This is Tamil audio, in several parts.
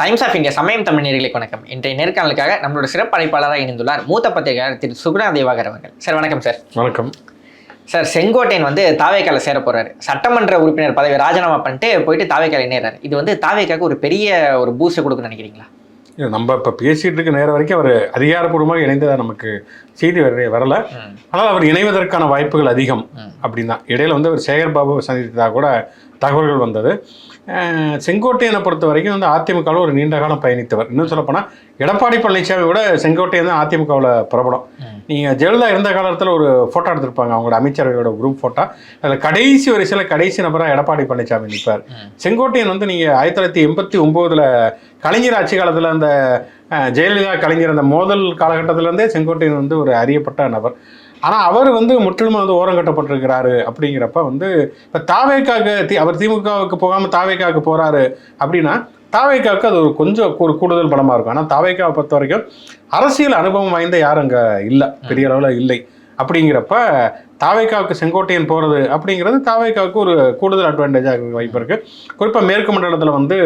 டைம்ஸ் ஆஃப் இந்தியா சமயம் தமிழ் நேர்களுக்கு வணக்கம். இன்றைய நேர்காணலுக்காக நம்மளோட சிறப்பு அழைப்பாளராக இணைந்துள்ளார் மூத்த பத்திரிகையாளர் திரு. சுகுணா தேவாகர் அவர்கள். சார் வணக்கம் சார். வணக்கம். சார் செங்கோட்டையன் வந்து தாவேக்கால சேர போறாரு. சட்டமன்ற உறுப்பினர் பதவி ராஜினாமா பண்ணிட்டு போயிட்டு தாவேக்கால இணையறாரு. இது வந்து தாவேக்காக்கு ஒரு பெரிய ஒரு பூஸ்ட் கொடுக்குன்னு நினைக்கிறீங்களா? நம்ம இப்போ பேசிட்டு இருக்க நேரம் வரைக்கும் அவர் அதிகாரப்பூர்வமாக இணைந்ததா நமக்கு செய்தி வர வரல. ஆனால் அவர் இணைவதற்கான வாய்ப்புகள் அதிகம். அப்படின்னு. தான் இடையில வந்து அவர் சேகர் பாபுவை சந்தித்ததாக கூட தகவல்கள் வந்தது. செங்கோட்டையனை பொறுத்த வரைக்கும் வந்து அதிமுகவில் ஒரு நீண்ட காலம் பயணித்தவர். இன்னும் சொல்லப்போனால் எடப்பாடி பழனிசாமி விட செங்கோட்டையன் தான் அதிமுகவில் பிரபலம். நீங்கள் ஜெயலலிதா இருந்த காலத்தில் ஒரு ஃபோட்டோ எடுத்திருப்பாங்க. அவங்களோட அமைச்சரவையோட குரூப் ஃபோட்டோ அதில் கடைசி வரிசையில் கடைசி நபராக எடப்பாடி பழனிசாமி நிற்பார். செங்கோட்டையன் வந்து நீங்கள் ஆயிரத்தி தொள்ளாயிரத்தி எண்பத்தி ஒம்போதில் கலைஞர் ஆட்சி காலத்தில் அந்த ஜெயலலிதா கலைஞர் அந்த மோதல் காலகட்டத்திலேருந்தே செங்கோட்டையன் வந்து ஒரு அறியப்பட்ட நபர். ஆனால் அவர் வந்து முற்றிலுமாக வந்து ஓரம் கட்டப்பட்டிருக்கிறாரு அப்படிங்கிறப்ப வந்து இப்போ தாவேக்காக்கு தி அவர் திமுகவுக்கு போகாமல் தாவேக்காவுக்கு போகிறாரு அப்படின்னா தாவேக்காவுக்கு அது ஒரு கொஞ்சம் ஒரு கூடுதல் பலமாக இருக்கும். ஆனால் தாவேக்காவை பொறுத்த வரைக்கும் அரசியல் அனுபவம் வாய்ந்த யாரும் அங்கே இல்லை. பெரிய அளவில் இல்லை. அப்படிங்கிறப்ப தாவேக்காவுக்கு செங்கோட்டையன் போகிறது அப்படிங்கிறது தாவேக்காவுக்கு ஒரு கூடுதல் அட்வான்டேஜாக இருக்க வாய்ப்பு இருக்குது குறிப்பாக மேற்கு மண்டலத்தில் வந்து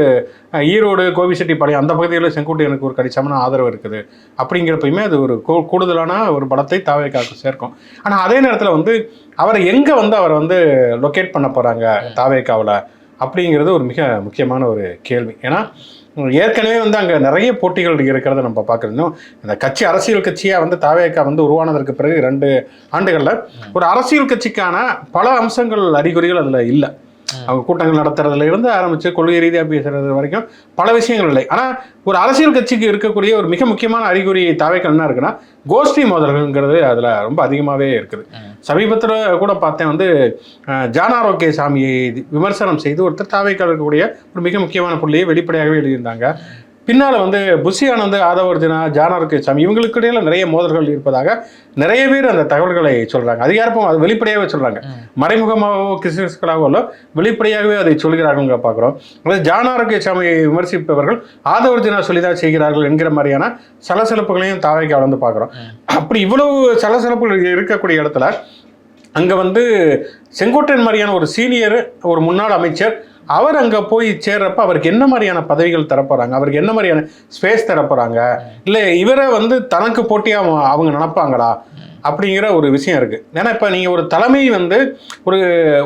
ஈரோடு கோபிச்செட்டிப்பாளையம் அந்த பகுதிகளில் செங்கோட்டையனுக்கு ஒரு கணிசமான ஆதரவு இருக்குது. அப்படிங்கிறப்பயுமே அது ஒரு கூ- கூடுதலான ஒரு பலத்தை தாவேக்காவுக்கு சேர்க்கும். ஆனால் அதே நேரத்தில் வந்து அவரை எங்கே வந்து அவரை வந்து லொக்கேட் பண்ண போகிறாங்க தாவேக்காவில்? அப்படிங்கிறது ஒரு மிக முக்கியமான ஒரு கேள்வி. ஏன்னா ஏற்கனவே வந்து அங்கே நிறைய போட்டிகள் இருக்கிறத நம்ம பார்க்குறோம். அந்த கட்சி அரசியல் கட்சியாக வந்து தாவேக்கா வந்து உருவானதற்கு பிறகு ரெண்டு ஆண்டுகளில் ஒரு அரசியல் கட்சிக்கான பல அம்சங்கள் அறிகுறிகள் அதில் இல்லை. அவங்க கூட்டங்கள் நடத்துறதுல இருந்து ஆரம்பித்து கொள்கை ரீதியாக பேசுறது வரைக்கும் பல விஷயங்கள் இல்லை. ஆனால் ஒரு அரசியல் கட்சிக்கு இருக்கக்கூடிய ஒரு மிக முக்கியமான அறிகுறி தாவேக்கள் என்ன இருக்குன்னா கோஷ்டி மோதல்கள்ங்கிறது அதில் ரொம்ப அதிகமாகவே இருக்குது. சமீபத்தில் கூட பார்த்தேன் வந்து அஹ், ஜான் ஆரோக்கிய சாமியை விமர்சனம் செய்து ஒருத்தர் தாவேக்கால் இருக்கக்கூடிய ஒரு மிக முக்கியமான புள்ளியை வெளிப்படையாகவே எழுதியிருந்தாங்க. பின்னால் வந்து புஷி ஆனந்த் ஆதவர்ஜனா ஜான் ஆரோக்கிய சாமி இவங்களுக்கு இடையில நிறைய மோதல்கள் இருப்பதாக நிறைய பேர் அந்த தகவல்களை சொல்கிறாங்க அதிகாரப்பம் அது வெளிப்படையாகவே சொல்கிறாங்க. மறைமுகமாகவோ கிறிஸ்தவர்களாகவோ இல்ல, வெளிப்படையாகவே அதை சொல்கிறார்கள் பார்க்குறோம் அதாவது ஜான் ஆரோக்கிய சாமியை விமர்சிப்பவர்கள் ஆதவர்ஜனா சொல்லி தான் செய்கிறார்கள் என்கிற மாதிரியான சலசலப்புகளையும் தாவைக்கு வளர்ந்து பார்க்குறோம். அப்படி இவ்வளவு சலசலப்புகள் இருக்கக்கூடிய இடத்துல அங்கே வந்து செங்கோட்டையன் மாதிரியான ஒரு சீனியர் ஒரு முன்னாள் அமைச்சர் அவர் அங்கே போய் சேர்றப்ப அவருக்கு என்ன மாதிரியான பதவிகள் தரப்போகிறாங்க அவருக்கு என்ன மாதிரியான ஸ்பேஸ் தரப்போகிறாங்க இல்லை இவரை வந்து தனக்கு போட்டியாக அவங்க நினைப்பாங்களா? அப்படிங்கிற ஒரு விஷயம் இருக்குது ஏன்னா இப்போ நீங்கள் ஒரு தலைமை வந்து ஒரு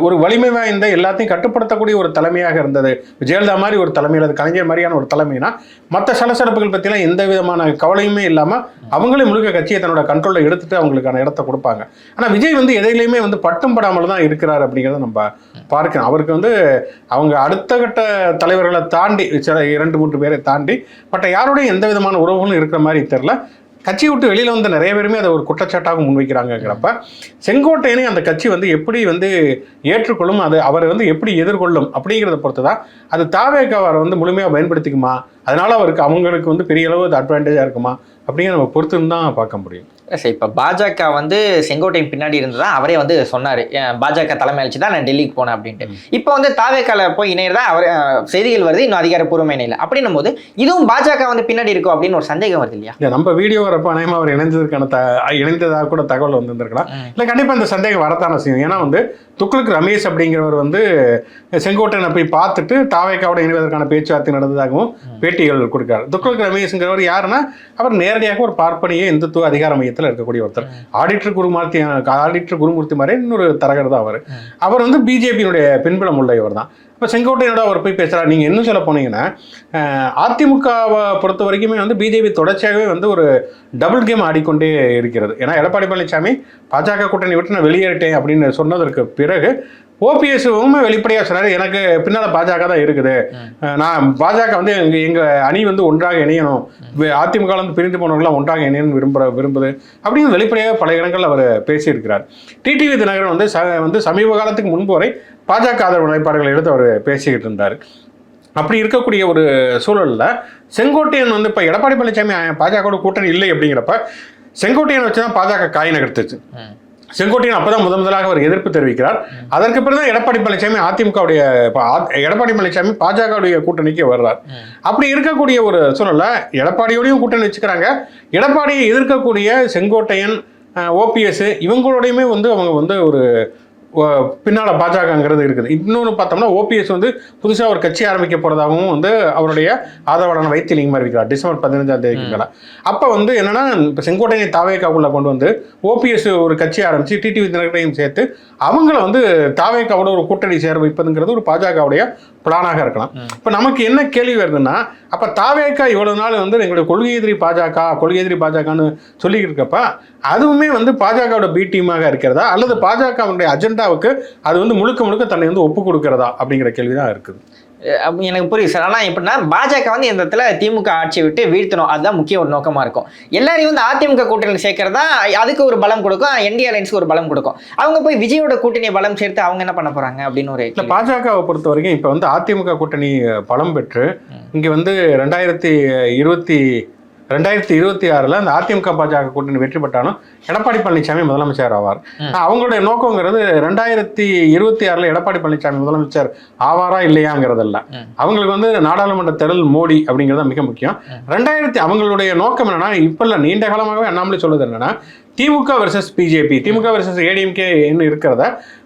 ஒரு வலிமை வாய்ந்த எல்லாத்தையும் கட்டுப்படுத்தக்கூடிய ஒரு தலைமையாக இருந்தது. ஜெயலலிதா மாதிரி ஒரு தலைமை அல்லது கலைஞர் மாதிரியான ஒரு தலைமைனா மற்ற சலசலப்புகள் பற்றிலாம் எந்த விதமான கவலையுமே இல்லாமல் அவங்களே முழுக்க கட்சியை தன்னோட கண்ட்ரோலில் எடுத்துகிட்டு அவங்களுக்கான இடத்த கொடுப்பாங்க. ஆனால் விஜய் வந்து எதையிலையுமே வந்து பட்டும் படாமல் தான் இருக்கிறார் அப்படிங்கிறத நம்ம பார்க்கணும். அவருக்கு வந்து அவங்க அடுத்த கட்ட தலைவர்களை தாண்டி சில இரண்டு மூன்று பேரை தாண்டி மற்ற யாரோடையும் எந்த விதமான உறவுகளும் இருக்கிற மாதிரி தெரில கட்சி விட்டு வெளியில் வந்து நிறைய பேருமே அதை ஒரு குற்றச்சாட்டாக முன்வைக்கிறாங்கங்கிறப்ப செங்கோட்டையனை அந்த கட்சி வந்து எப்படி வந்து ஏற்றுக்கொள்ளும் அது அவரை வந்து எப்படி எதிர்கொள்ளும் அப்படிங்கிறத பொறுத்து தான் அது தாவேக்கு அவரை வந்து முழுமையாக பயன்படுத்திக்குமா? அதனால் அவருக்கு அவங்களுக்கு வந்து பெரிய அளவு அது அட்வான்டேஜாக இருக்குமா? அப்படிங்கிற நம்ம பொறுத்துன்னு தான் பார்க்க முடியும். சரி இப்போ பாஜக வந்து செங்கோட்டையின் பின்னாடி இருந்ததா? அவரே வந்து சொன்னார். பாஜக தலைமை அழிச்சு தான் நான் டெல்லிக்கு போனேன் அப்படின்ட்டு. இப்போ வந்து தாவேக்கால போய் இணையறதா? அவர் செய்திகள் வருது இன்னும் அதிகாரப்பூர்வமே இணையல. அப்படின்னும் போது இதுவும் பாஜக வந்து பின்னாடி இருக்கும் அப்படின்னு ஒரு சந்தேகம் வருது இல்லையா? இல்லை நம்ம வீடியோ வரப்போ அநேகமாக அவர் இணைந்ததுக்கான த இணைந்ததாக கூட தகவல் வந்திருந்திருக்கலாம். இல்லை கண்டிப்பாக இந்த சந்தேகம் வரத்தான செய்யும் ஏன்னா வந்து துக்ளக் ரமேஷ் அப்படிங்கிறவர் வந்து செங்கோட்டையனை போய் பார்த்துட்டு தாவேக்காவோட இணைவதற்கான பேச்சுவார்த்தை நடந்ததாகவும் பேட்டிகள் கொடுக்காரு துக்ளக் ரமேஷ்ங்கிறவர் யாருன்னா அவர் நேரடியாக ஒரு பார்ப்பனிய இந்துத்துவ அதிகார மையத்தில் இருக்கக்கூடிய ஒருத்தர். ஆடிட்டர் குருமூர்த்தி ஆடிட்டர் குருமூர்த்தி மாதிரி இன்னொரு தரகர் தான் அவர். அவர் வந்து பிஜேபியினுடைய பின்புலம் உள்ளவர் தான் இப்போ செங்கோட்டையனோட அவர் போய் பேசுகிறார் நீங்கள் இன்னும் சொல்ல போனீங்கன்னா அதிமுகவை பொறுத்த வரைக்குமே வந்து பிஜேபி தொடர்ச்சியாகவே வந்து ஒரு டபுள் கேம் ஆடிக்கொண்டே இருக்கிறது. ஏன்னா எடப்பாடி பழனிசாமி பாஜக கூட்டணி விட்டு நான் வெளியேறிட்டேன் அப்படின்னு சொன்னதற்கு பிறகு ஓபிஎஸ்வும் வெளிப்படையாக சொன்னார். எனக்கு பின்னால் பாஜக தான் இருக்குது. நான் பாஜக வந்து எங்கள் எங்கள் அணி வந்து ஒன்றாக இணையணும். அதிமுக இருந்து பிரிந்து போனவங்களாம் ஒன்றாக இணையணும் விரும்புகிற விரும்புது அப்படின்னு வெளிப்படையாக பல இடங்கள் அவர் பேசியிருக்கிறார். டிடிவி தினகரன் வந்து ச வந்து சமீப காலத்துக்கு முன்பு வரை பாஜக ஆதரவு நிலைப்பாடுகளை எடுத்து அவர் பேசிக்கிட்டு இருந்தார். அப்படி இருக்கக்கூடிய ஒரு சூழலில் செங்கோட்டையன் வந்து இப்போ எடப்பாடி பழனிசாமி பாஜகவோட கூட்டணி இல்லை அப்படிங்கிறப்ப செங்கோட்டையன் வச்சு தான் பாஜக காய் நகர்த்துச்சு. செங்கோட்டையன் அப்பதான் முதன் முதலாக அவர் எதிர்ப்பு தெரிவிக்கிறார். அதற்கு பிறகு தான் எடப்பாடி பழனிசாமி அதிமுகவுடைய எடப்பாடி பழனிசாமி பாஜகவுடைய கூட்டணிக்கு வர்றார். அப்படி இருக்கக்கூடிய ஒரு சூழலை எடப்பாடியோடையும் கூட்டணி வச்சுக்கிறாங்க. எடப்பாடியை எதிர்க்கக்கூடிய செங்கோட்டையன் ஓபிஎஸ் இவங்களோடையுமே வந்து அவங்க வந்து ஒரு பின்னால பாஜகங்கிறது இருக்குது. இன்னொன்று பார்த்தோம்னா ஓபிஎஸ் வந்து புதுசாக ஒரு கட்சி ஆரம்பிக்க போறதாகவும் வந்து அவருடைய ஆதரவாளர் வைத்திலிங்கம் அறிவிக்கிறார் டிசம்பர் பதினஞ்சாம் தேதிக்கு மேல. அப்போ வந்து என்னன்னா இப்போ செங்கோட்டையை தாவேக்காவுள்ள கொண்டு வந்து ஓபிஎஸ் ஒரு கட்சி ஆரம்பிச்சு டிடிவி தினகரையும் சேர்த்து அவங்கள வந்து தாவேக்காவோட ஒரு கூட்டணி சேர வைப்பதுங்கிறது ஒரு பாஜகவுடைய பிளானாக இருக்கலாம். இப்போ நமக்கு என்ன கேள்வி வருதுன்னா அப்போ தாவேக்கா இவ்வளவு நாள் வந்து எங்களுடைய கொள்கை எதிரி பாஜக கொள்கை எதிரி பாஜகன்னு சொல்லிக்கிட்டு இருக்கப்ப அதுவுமே வந்து பாஜகவோட பி டீமாக இருக்கிறதா? அல்லது பாஜகவுடைய அஜெண்டாவுக்கு அது வந்து முழுக்க முழுக்க தன்னை வந்து ஒப்பு கொடுக்கிறதா? அப்படிங்கிற கேள்வி தான் இருக்குது. எனக்கு புரியுது சார். ஆனால் எப்படின்னா பாஜக வந்து இந்த இடத்துல திமுக ஆட்சியை விட்டு வீழ்த்தணும். அதுதான் முக்கிய ஒரு நோக்கமா இருக்கும். எல்லாரையும் வந்து அதிமுக கூட்டணியில் சேர்க்கறதா அதுக்கு ஒரு பலம் கொடுக்கும். என்டி அலைன்ஸ்க்கு ஒரு பலம் கொடுக்கும். அவங்க போய் விஜயோட கூட்டணியை பலம் சேர்த்து அவங்க என்ன பண்ண போறாங்க அப்படின்னு ஒரு இல்லை. பாஜகவை பொறுத்த வரைக்கும் இப்போ வந்து அதிமுக கூட்டணி பலம் பெற்று இங்கே வந்து ரெண்டாயிரத்தி இருபத்தி ரெண்டாயிரத்தி இருபத்தி ஆறில் அந்த அதிமுக பாஜக கூட்டணி வெற்றி பெற்றாலும் எடப்பாடி பழனிசாமி முதலமைச்சர் ஆவார். அவங்களுடைய நோக்கங்கிறது ரெண்டாயிரத்தி இருபத்தி ஆறில் எடப்பாடி பழனிசாமி முதலமைச்சர் ஆவாரா இல்லையாங்கிறதல்ல. அவங்களுக்கு வந்து நாடாளுமன்ற தேர்தல் மோடி அப்படிங்கிறது மிக முக்கியம். ரெண்டாயிரத்தி அவங்களுடைய நோக்கம் என்னன்னா இப்போ இல்லை நீண்ட காலமாகவே அண்ணாமலை சொல்லுது என்னன்னா DMK versus BJP DMK versus ADMK இருக்கிறத ஆஹ்,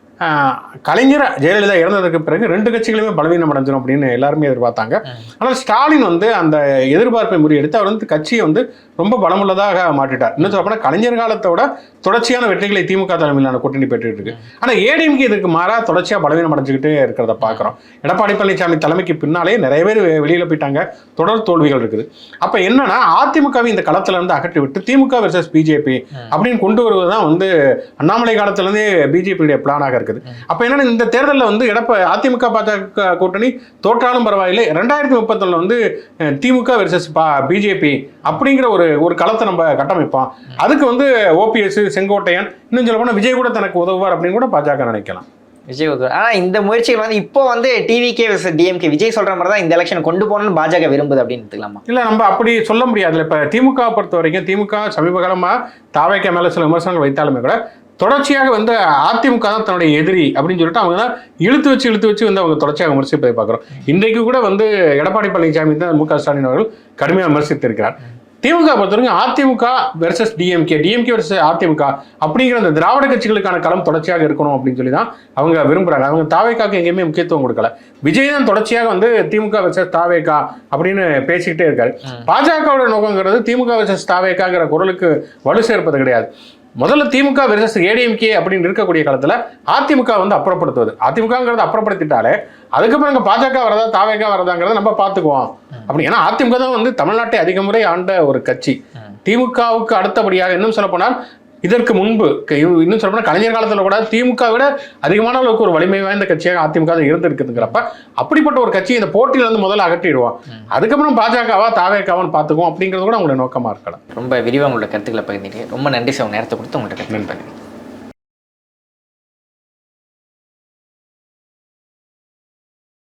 கலைஞர் ஜெயலலிதா இறந்ததுக்கு பிறகு ரெண்டு கட்சிகளுமே பலவீனம் அடைஞ்சிடும் அப்படின்னு எல்லாருமே எதிர்பார்த்தாங்க. ஆனால் ஸ்டாலின் வந்து அந்த எதிர்பார்ப்பை முறியடித்து அவர் வந்து கட்சியை வந்து ரொம்ப பலமுள்ளதாக மாற்றிட்டார். இன்னும் சொல்ல போனால் கலைஞர் காலத்தோட தொடர்ச்சியான வெற்றிகளை திமுக தலைமையிலான கூட்டணி பெற்றுட்டு இருக்கு ஆனால் ஏடிஎம்கே இதுக்கு மாறா தொடர்ச்சியாக பலவீனம் அடைஞ்சுக்கிட்டே இருக்கிறத பார்க்குறோம். எடப்பாடி பழனிசாமி தலைமைக்கு பின்னாலே நிறைய பேர் வெளியில் போயிட்டாங்க. தொடர் தோல்விகள் இருக்குது. அப்போ என்னன்னா அதிமுகவை இந்த களத்துல இருந்து அகற்றி விட்டு திமுக வெர்சஸ் பிஜேபி அப்படின்னு கொண்டு வருவது தான் வந்து அண்ணாமலை காலத்துலேருந்தே பிஜேபியுடைய பிளானாக இருக்குது. அப்போ என்னன்னா இந்த தேர்தலில் வந்து எடப்ப அதிமுக பாஜக கூட்டணி தோற்றாலும் பரவாயில்லை. ரெண்டாயிரத்தி முப்பத்தொன்னுல வந்து திமுக வெர்சஸ் பா பிஜேபி அப்படிங்கிற ஒரு ஒரு களத்தை நம்ம கட்டமைப்போம். அதுக்கு வந்து ஓபிஎஸ் செங்கோட்டையன் இன்னும் சொல்ல போனால் விஜய் கூட தனக்கு உதவுவார் அப்படின்னு கூட பாஜக நினைக்கலாம். விஜய் உதவ ஆனா இந்த முயற்சிகள் வந்து இப்போ வந்து டிவிகே டிஎம்கே விஜய் சொல்ற மாதிரி தான் இந்த எலெக்ஷன் கொண்டு போகணும்னு பாஜக விரும்புது அப்படின்னு எடுத்துக்கலாமா? இல்லை நம்ம அப்படி சொல்ல முடியாதுல்ல இப்போ திமுக பொறுத்த வரைக்கும் திமுக சமீப காலமாக தாவைக்க மேலே சில விமர்சனங்கள் வைத்தாலுமே கூட தொடர்ச்சியாக வந்து அதிமுக தான் தன்னுடைய எதிரி அப்படின்னு சொல்லிட்டு அவங்க தான் இழுத்து வச்சு இழுத்து வச்சு வந்து அவங்க தொடர்ச்சியாக விமர்சிப்பதை பார்க்குறோம். இன்றைக்கு கூட வந்து எடப்பாடி பழனிசாமி தான் மு க ஸ்டாலின் அவர்கள் கடுமையாக விமர்சித்திருக்கிறார். திமுக பொறுத்தவரைக்கும் AIADMK versus DMK DMK versus AIADMK அப்படிங்கிற அந்த திராவிட கட்சிகளுக்கான களம் தொடர்ச்சியாக இருக்கணும் அப்படின்னு சொல்லி தான் அவங்க விரும்புறாங்க. அவங்க தாவேக்காக்கு எங்கேயுமே முக்கியத்துவம் கொடுக்கல. விஜய் தான் தொடர்ச்சியாக வந்து திமுக வெர்சஸ் தாவேக்கா அப்படின்னு பேசிக்கிட்டே இருக்காரு. பாஜகவோட நோக்கங்கிறது திமுக வெர்சஸ் தாவேக்காங்கிற குரலுக்கு வலு சேர்ப்பது கிடையாது. முதல்ல திமுக வெர்சஸ் ஏடிஎம்கே அப்படின்னு இருக்கக்கூடிய காலத்துல அதிமுக வந்து அப்புறப்படுத்துவது. அதிமுகங்கிறத அப்புறப்படுத்திட்டாலே அதுக்கப்புறம் இங்க பாஜக வரதா தாவேக்கா வரதாங்கிறத நம்ம பார்த்துக்குவோம். அப்படி ஏன்னா அதிமுக தான் வந்து தமிழ்நாட்டை அதிக முறை ஆண்ட ஒரு கட்சி. திமுகவுக்கு அடுத்தபடியாக இன்னும் சொல்ல போனால் இதற்கு முன்பு இன்னும் சொல்ல போனால் கலைஞர் காலத்தில் கூட திமுக விட அதிகமான அளவுக்கு ஒரு வலிமை வாய்ந்த கட்சியாக அதிமுக இருந்திருக்குதுங்கிறப்ப அப்படிப்பட்ட ஒரு கட்சி இந்த போட்டியில இருந்து முதல்ல அகற்றிடுவோம் அதுக்கப்புறம் பாஜகவா தாவேக்காவான்னு பார்த்துக்குவோம் அப்படிங்கிறது கூட அவங்களுடைய நோக்கமா இருக்கலாம். ரொம்ப விரிவாக உங்களோட கருத்துக்களை பகிர்ந்தீங்க. ரொம்ப நன்றி சார். நேரத்தை கொடுத்து உங்கள்கிட்ட நன்றி.